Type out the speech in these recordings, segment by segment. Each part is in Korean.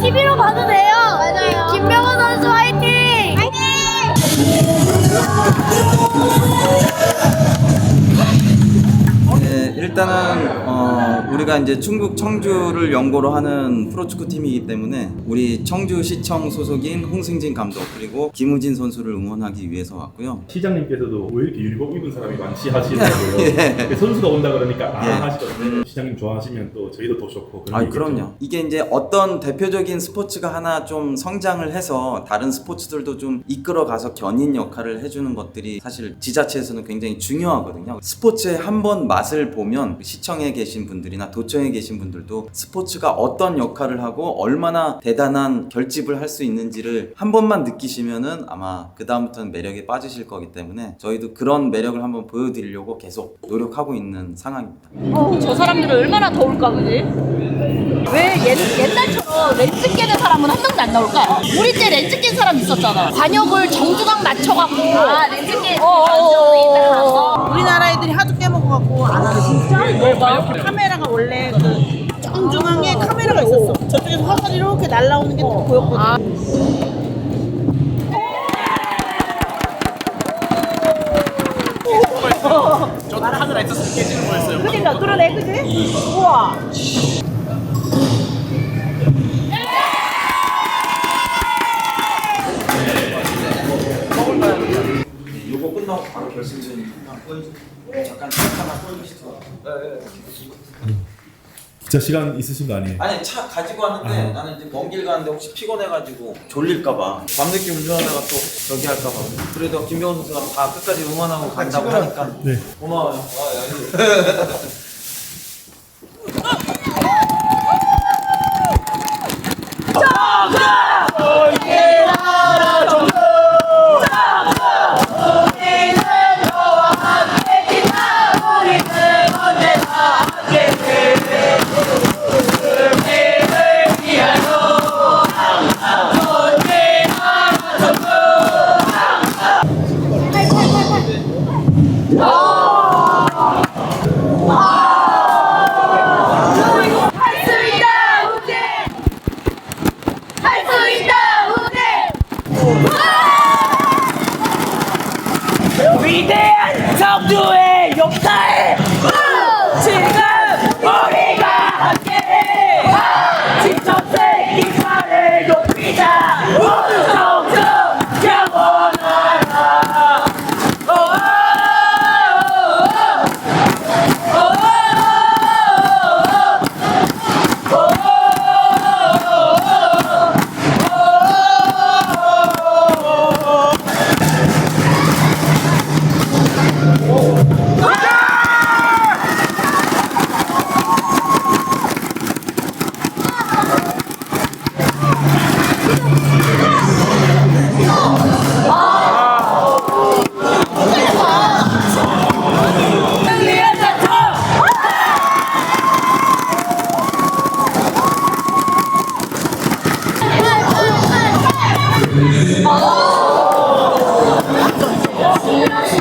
TV로 봐도 돼요. 맞아요. 김명호 선수 화이팅! 화이팅! 네, 일단은 어, 우리가 이제 충북 청주를 연고로 하는 프로축구 팀이기 때문에 우리 청주시청 소속인 홍승진 감독 그리고 김우진 선수를 응원하기 위해서 왔고요. 시장님께서도 왜 이렇게 율법 입은 사람이 많지 하시더라고요. 예. 선수가 온다 그러니까 아 예. 하시던데 시장님 좋아하시면 또 저희도 더 좋고 그런 아. 그럼요. 이게 이제 어떤 대표적인 스포츠가 하나 좀 성장을 해서 다른 스포츠들도 좀 이끌어 가서 견인 역할을 해주는 것들이 사실 지자체에서는 굉장히 중요하거든요. 스포츠의 한 번 맛을 보면 시청에 계신 분들이나 도청에 계신 분들도 스포츠가 어떤 역할을 하고 얼마나 대단한 결집을 할 수 있는지를 한 번만 느끼시면은 아마 그다음부터는 매력에 빠지실 거기 때문에 저희도 그런 매력을 한번 보여드리려고 계속 노력하고 있는 상황입니다. 어, 저 사람들은 얼마나 더울까 그지? 왜 옛, 옛날처럼 렌즈 끼는 사람은 한 명도 안 나올까? 우리 때 렌즈 낀 사람 있었잖아 관역을 정중앙 맞춰갖고 아 렌즈 끼는 어, 우리나라 애들이 하도 깨먹어갖고 안 하는 진짜? 뭐가? 카메라가 원래 그 정중앙에 카메라가 있었어. 저쪽에서 화살이 이렇게 날라오는 게또 보였거든. 그러니까 그러네 그지? 우와 바로 결승전이니까 잠깐 잠깐만 꺼주시죠. 진짜 시간 있으신 거 아니에요? 아니 차 가지고 왔는데 아. 나는 이제 먼 길 가는데 혹시 피곤해가지고 졸릴까봐 밤늦게 운전하다가 또 저기 할까봐 그래도 김병훈 선수가 다 끝까지 응원하고 간다고 하니까 네. 고마워요. 아. 할 청주의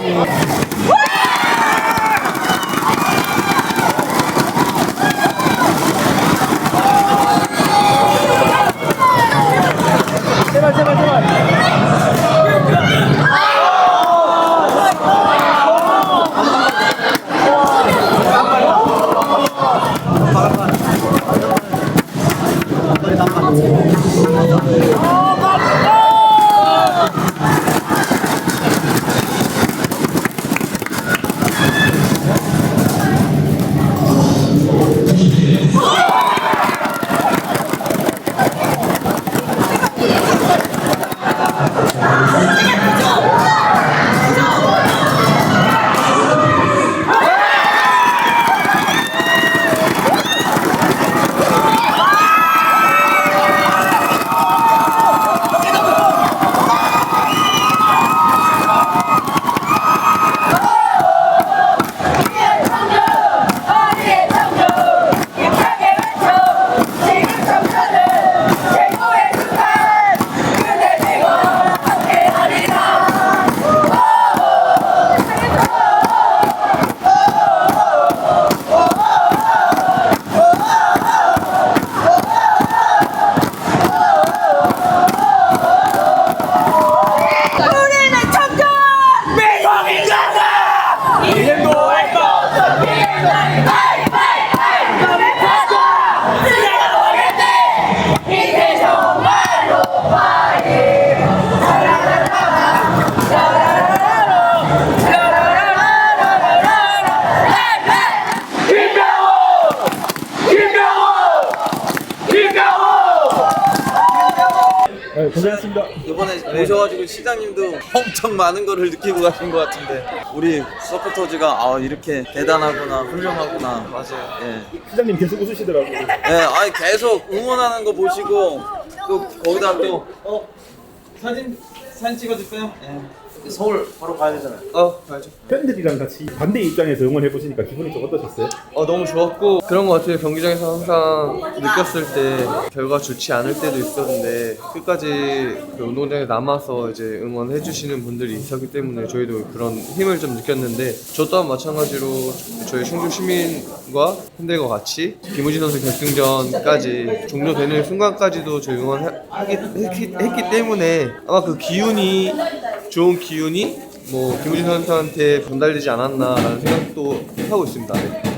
Yeah. 네, 고생했습니다. 이번에 오셔가지고 시장님도 엄청 많은 거를 느끼고 가신 것 같은데 우리 서포터즈가 아 이렇게 대단하구나 훌륭하구나 맞아요. 예. 시장님 계속 웃으시더라고요. 예, 아니 계속 응원하는 거 보시고 또 거기다 또 어, 사진 사진 찍어줄까요? 예. 서울 바로 가야 되잖아요. 어, 가야죠. 팬들이랑 같이 반대 입장에서 응원해 보시니까 기분이 좀 어떠셨어요? 어, 너무 좋았고 그런 것 같아요. 경기장에서 항상 느꼈을 때 결과 좋지 않을 때도 있었는데 끝까지 그 운동장에 남아서 이제 응원해 주시는 분들이 있었기 때문에 저희도 그런 힘을 좀 느꼈는데 저 또한 마찬가지로 저희 충주 시민과 팬들과 같이 김우진 선수 결승전까지 종료되는 순간까지도 저희 응원하기 했기, 했기 때문에 아마 그 기운이 좋은 기운이 뭐 김우진 선수한테 전달되지 않았나라는 생각도 하고 있습니다. 네.